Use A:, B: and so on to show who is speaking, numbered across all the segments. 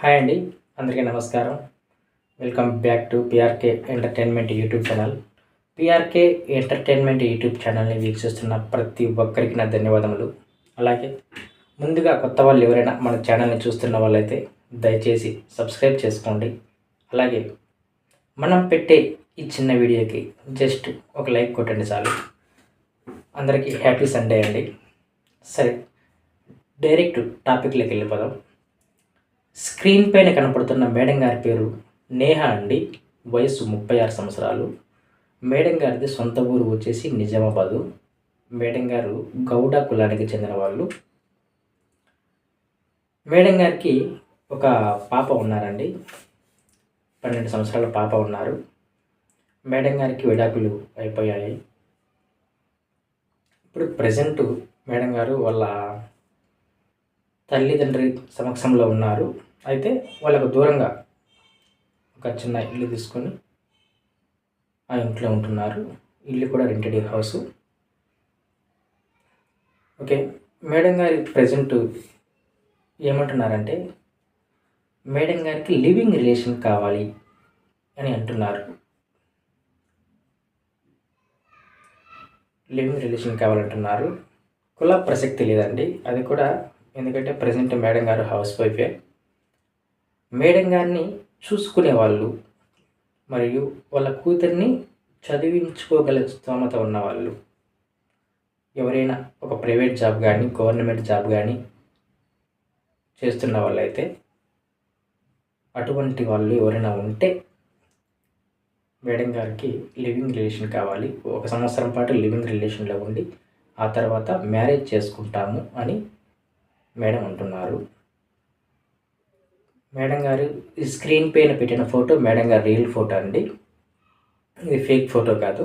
A: Hi అండి అందరికీ నమస్కారం. Welcome back to PRK entertainment YouTube channel PRK entertainment YouTube ఛానల్ని వీక్షిస్తున్న ప్రతి ఒక్కరికి నా ధన్యవాదములు. అలాగే ముందుగా కొత్త వాళ్ళు ఎవరైనా మన ఛానల్ని చూస్తున్న వాళ్ళైతే దయచేసి సబ్స్క్రైబ్ చేసుకోండి. అలాగే మనం పెట్టే ఈ చిన్న వీడియోకి జస్ట్ ఒక లైక్ కొట్టండి చాలు. అందరికీ హ్యాపీ సండే అండి. సరే డైరెక్ట్ టాపిక్లోకి వెళ్ళిపోదాం. స్క్రీన్ పైన కనపడుతున్న మేడం గారి పేరు నేహ అండి. వయసు ముప్పై ఆరు సంవత్సరాలు. మేడం గారిది సొంత ఊరు వచ్చేసి నిజామాబాదు. మేడం గారు గౌడ కులానికి చెందిన వాళ్ళు. మేడం గారికి ఒక పాప ఉన్నారండి. పన్నెండు సంవత్సరాల పాప ఉన్నారు. మేడం గారికి విడాకులు అయిపోయాయి. ఇప్పుడు ప్రజెంట్ మేడం గారు వాళ్ళ తల్లిదండ్రి సమక్షంలో ఉన్నారు. అయితే వాళ్ళకు దూరంగా ఒక చిన్న ఇల్లు తీసుకొని ఆ ఇంట్లో ఉంటున్నారు. ఇల్లు కూడా రెంటెడ్ హౌస్. ఓకే మేడం గారి ప్రజెంట్ ఏమంటున్నారంటే మేడం గారికి లివింగ్ రిలేషన్ కావాలి అని అంటున్నారు. లివింగ్ రిలేషన్ కావాలంటున్నారు. కుల ప్రసక్తి లేదండి. అది కూడా ఎందుకంటే ప్రజెంట్ మేడం గారు హౌస్ వైఫే మేడం గారిని చూసుకునే వాళ్ళు మరియు వాళ్ళ కూతుర్ని చదివించుకోగల స్తోమత ఉన్నవాళ్ళు ఎవరైనా ఒక ప్రైవేట్ జాబ్ కానీ గవర్నమెంట్ జాబ్ కానీ చేస్తున్న వాళ్ళైతే అటువంటి వాళ్ళు ఎవరైనా ఉంటే మేడం గారికి లివింగ్ రిలేషన్ కావాలి. ఒక సంవత్సరం పాటు లివింగ్ రిలేషన్లో ఉండి ఆ తర్వాత మ్యారేజ్ చేసుకుంటాము అని మేడం అంటున్నారు. మేడం గారు ఈ స్క్రీన్ పైన పెట్టిన ఫోటో మేడం గారి రియల్ ఫోటో అండి. ఇది ఫేక్ ఫోటో కాదు.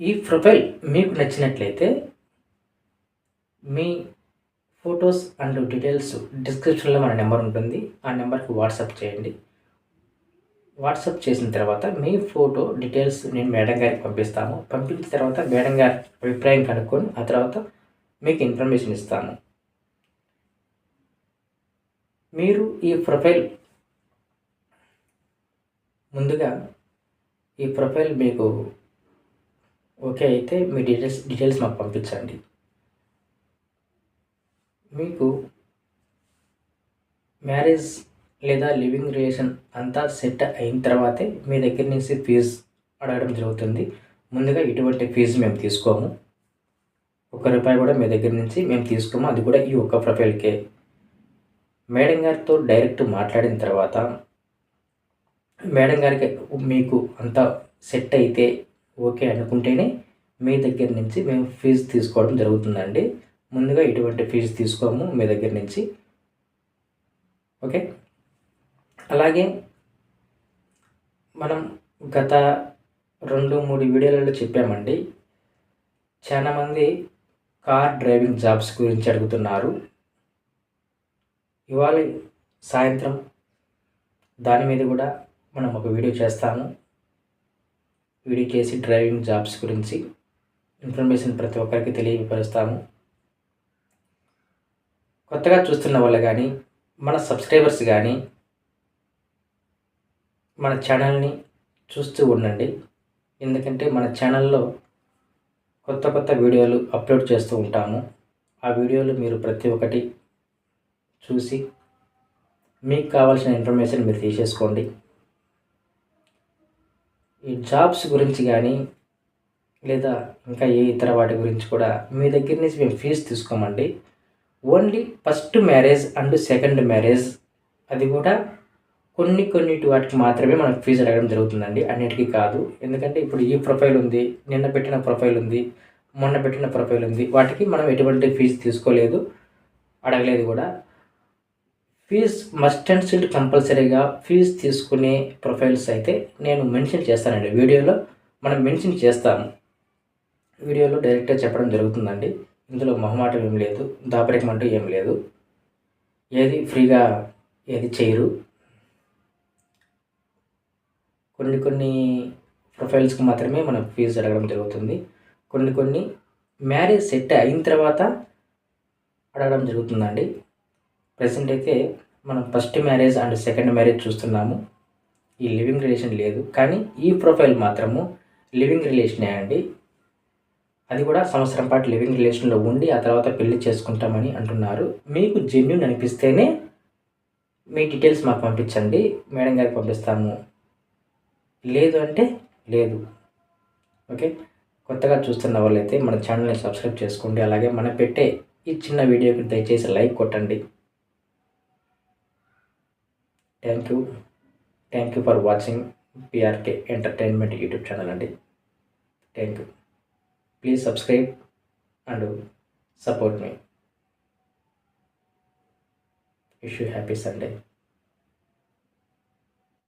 A: ఈ ప్రొఫైల్ మీకు నచ్చినట్లయితే మీ ఫొటోస్ అండ్ డీటెయిల్స్ డిస్క్రిప్షన్లో మన నెంబర్ ఉంటుంది. ఆ నెంబర్కి వాట్సాప్ చేయండి. వాట్సాప్ చేసిన తర్వాత మీ ఫోటో డీటెయిల్స్ నేను మేడం గారికి పంపిస్తాము. పంపించిన తర్వాత మేడం గారి అభిప్రాయం కనుక్కొని ఆ తర్వాత మీకు ఇన్ఫర్మేషన్ ఇస్తాను. మీరు ఈ ప్రొఫైల్ ముందుగా ఈ ప్రొఫైల్ మీకు ఓకే అయితే మీ డీటెయిల్స్ డీటెయిల్స్ మాకు పంపించండి. మీకు మ్యారేజ్ లేదా లివింగ్ రిలేషన్ అంతా సెట్ అయిన తర్వాతే మీ దగ్గర నుంచి ఫీజు అడగడం జరుగుతుంది. ముందుగా ఇటువంటి ఫీజు మేము తీసుకోము. ఒక్క రూపాయి కూడా మీ దగ్గర నుంచి మేము తీసుకోము. అది కూడా ఈ ఒక్క ప్రొఫైల్కే. మేడం గారితో డైరెక్ట్ మాట్లాడిన తర్వాత మేడం గారికి మీకు అంత సెట్ అయితే ఓకే అనుకుంటేనే మీ దగ్గర నుంచి మేము ఫీజు తీసుకోవడం జరుగుతుందండి. ముందుగా ఇటువంటి ఫీజు తీసుకోము మీ దగ్గర నుంచి. ఓకే? అలాగే మనం గత రెండు మూడు వీడియోలలో చెప్పామండి. చాలామంది కార్ డ్రైవింగ్ జాబ్స్ గురించి అడుగుతున్నారు. ఇవాళ సాయంత్రం దాని మీద కూడా మనం ఒక వీడియో చేస్తాము వీడియో చేసి డ్రైవింగ్ జాబ్స్ గురించి ఇన్ఫర్మేషన్ ప్రతి ఒక్కరికి తెలియపరుస్తాము కొత్తగా చూస్తున్న వాళ్ళు కానీ మన సబ్స్క్రైబర్స్ కానీ మన ఛానల్ని చూస్తూ ఉండండి. ఎందుకంటే మన ఛానల్లో కొత్త కొత్త వీడియోలు అప్లోడ్ చేస్తూ ఉంటాము. ఆ వీడియోలు మీరు ప్రతి ఒక్కటి చూసి మీకు కావాల్సిన ఇన్ఫర్మేషన్ మీరు తీసేసుకోండి. ఈ జాబ్స్ గురించి కానీ లేదా ఇంకా ఏ ఇతర వాటి గురించి కూడా మీ దగ్గర నుంచి మేము fee తీసుకోమండి. Only first marriage and second marriage అది కూడా కొన్ని కొన్నిటి వాటికి మాత్రమే మనకు ఫీజు అడగడం జరుగుతుందండి. అన్నిటికీ కాదు. ఎందుకంటే ఇప్పుడు ఈ ప్రొఫైల్ ఉంది నిన్న పెట్టిన ప్రొఫైల్ ఉంది మొన్న పెట్టిన ప్రొఫైల్ ఉంది. వాటికి మనం ఎటువంటి ఫీజు తీసుకోలేదు అడగలేదు కూడా. ఫీజ్ మస్ట్ అండ్ సిల్డ్ కంపల్సరీగా ఫీజు తీసుకునే ప్రొఫైల్స్ అయితే నేను మెన్షన్ చేస్తానండి. వీడియోలో మనం మెన్షన్ చేస్తాము. వీడియోలో డైరెక్ట్గా చెప్పడం జరుగుతుందండి. ఇందులో మొహమాటం ఏం లేదు దాపరికం అంటూ ఏం లేదు. ఏది ఫ్రీగా ఏది చేయరు. కొన్ని కొన్ని ప్రొఫైల్స్కి మాత్రమే మనం ఫీజు అడగడం జరుగుతుంది. కొన్ని కొన్ని మ్యారేజ్ సెట్ అయిన తర్వాత అడగడం జరుగుతుందండి. ప్రజెంట్ అయితే మనం first marriage and second marriage చూస్తున్నాము. ఈ లివింగ్ రిలేషన్ లేదు. కానీ ఈ ప్రొఫైల్ మాత్రము లివింగ్ రిలేషనే అండి. అది కూడా సంవత్సరం పాటు లివింగ్ రిలేషన్లో ఉండి ఆ తర్వాత పెళ్ళి చేసుకుంటామని అంటున్నారు. మీకు జెన్యున్ అనిపిస్తేనే మీ డీటెయిల్స్ మాకు పంపించండి. మేడం గారికి పంపిస్తాము. లేదు అంటే లేదు. ఓకే? కొత్తగా చూస్తున్న వాళ్ళైతే మన ఛానల్ని సబ్స్క్రైబ్ చేసుకోండి. అలాగే మనం పెట్టే ఈ చిన్న వీడియోకి దయచేసి లైక్ కొట్టండి. Thank you thank you for watching PRK entertainment YouTube channel అండి. Thank you please subscribe and support me wish you happy Sunday